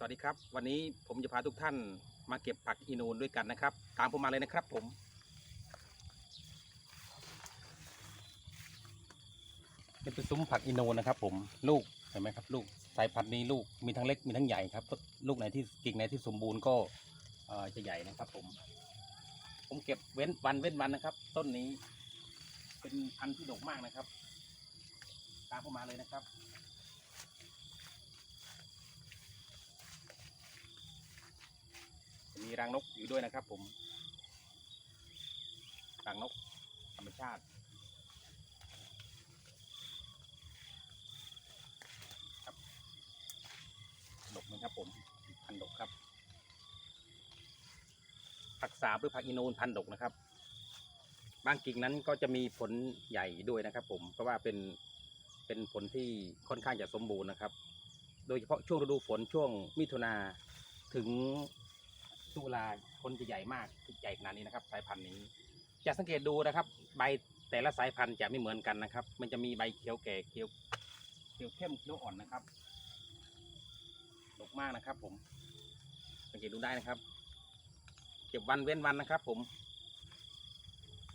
สวัสดีครับ วันนี้ผมจะพาทุกท่านมาเก็บผักอีนูนด้วยกันนะครับ ตามผมมาเลยนะครับผม เป็นซุ้มผักอีนูนนะครับ ผมลูกเห็นไหมครับ ลูกสายพันธุ์นี้ลูกมีทั้งเล็กมีทั้งใหญ่ครับ ลูกไหนที่กิ่งไหนที่สมบูรณ์ก็จะใหญ่นะครับ ผม ผมเก็บเว้นวันเว้นวันนะครับ ต้นนี้ เป็นพันธุ์ที่ดกมากนะครับ ตามผมมาเลยนะครับ รังนกอยู่ด้วยนะครับ ผมรังนกธรรมชาติครับดกนะครับผมพันดกครับ ผักสาบหรือผักอีนูนพันดกนะครับบางกิ่งนั้นก็จะมีผลใหญ่ด้วยนะครับ ผมเพราะว่าเป็นเป็นผลที่ค่อนข้างจะสมบูรณ์นะครับ โดยเฉพาะช่วงฤดูฝนช่วงมิถุนาถึง ตุลาคนจะใหญ่มากใหญ่ขนาดนี้นะครับ สายพันธุ์นี้ จะสังเกตดูนะครับ ใบแต่ละสายพันธุ์จะไม่เหมือนกันนะครับ มันจะมีใบเขียวแก่เขียวเขียวเข้มเขียวอ่อนนะครับดกมากนะครับ ผมสังเกตดูได้นะครับเก็บวันเว้นวันนะครับ ผม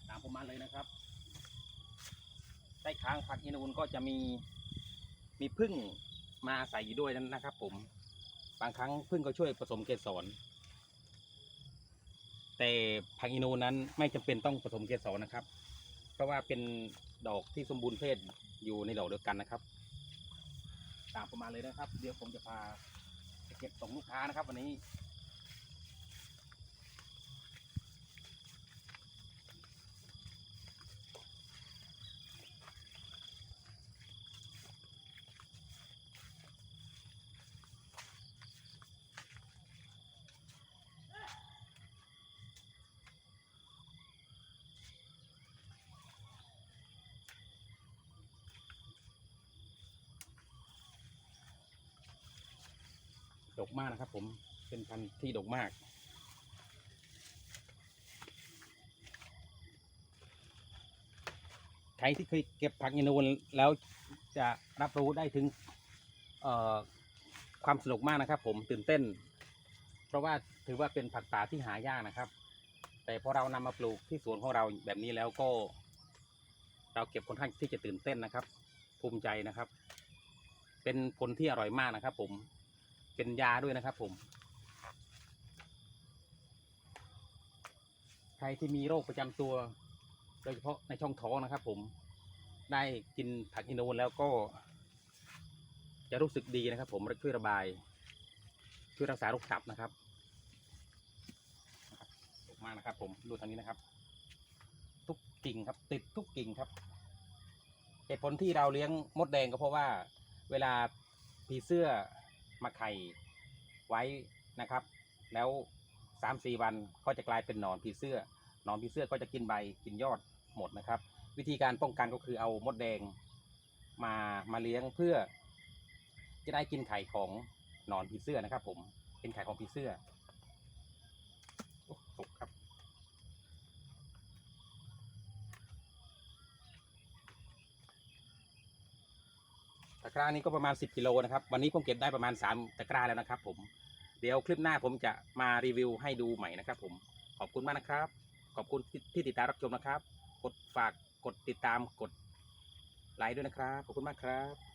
ตามผมมาเลยนะครับใต้ค้างผักอินูนก็จะมีมีพึ่งมาอาศัยอยู่ด้วยนะครับ ผมบางครั้งพึ่งก็ช่วยผสมเกสร แต่ผักอินูนั้นไม่จำเป็นต้องผสมเกสรนะครับ เพราะว่าเป็นดอกที่สมบูรณ์เพศอยู่ในดอกเดียวกันนะครับ ตามประมาณเลยนะครับ เดี๋ยวผมจะพาไปเก็บส่งลูกค้านะครับ วันนี้ ดกมากนะครับ ผมเป็นพันธุ์ที่ดกมาก ใครที่เคยเก็บผักอินูนแล้วจะรับรู้ได้ถึงความสนุกมากนะครับ ผมตื่นเต้น เพราะว่าถือว่าเป็นผักป่าที่หายากนะครับ แต่พอเรานำมาปลูกที่สวนของเราแบบนี้แล้วก็ เราเก็บค่อนข้างที่จะตื่นเต้นนะครับ ภูมิใจนะครับ เป็นผลที่อร่อยมากนะครับ ผม เป็นยาด้วยนะครับผม ใครที่มีโรคประจำตัว โดยเฉพาะในช่องท้องนะครับ ผมได้กินผักอินูนแล้วก็ จะรู้สึกดีนะครับ ผมช่วยระบาย ช่วยรักษาโรคตับนะครับมากนะครับ ผมดูทางนี้นะครับ ทุกกิ่งครับ ติดทุกกิ่งครับเหตุผลที่เราเลี้ยงมดแดงก็เพราะว่า เวลาผีเสื้อ มาไข่ไว้นะครับ แล้วสามสี่วันก็จะกลายเป็นหนอนผีเสื้อหนอนผีเสื้อก็จะกินใบกินยอดหมดนะครับ วิธีการป้องกันก็คือเอามดแดงมามาเลี้ยงเพื่อจะได้กินไข่ของหนอนผีเสื้อนะครับ ผมเป็นไข่ของผีเสื้อโอ้สุกครับ ตะ กร้านี้ก็ประมาณ 10 กิโลนะครับ วันนี้ผมเก็บได้ประมาณ 3 ตะกร้าแล้วนะครับ ผม เดี๋ยวคลิปหน้าผมจะมารีวิวให้ดูใหม่นะครับ ผม ขอบคุณมากนะครับ ขอบคุณที่ที่ติดตามรับชมนะครับ กดฝาก กดติดตาม กดไลค์ด้วยนะครับ ขอบคุณมากครับ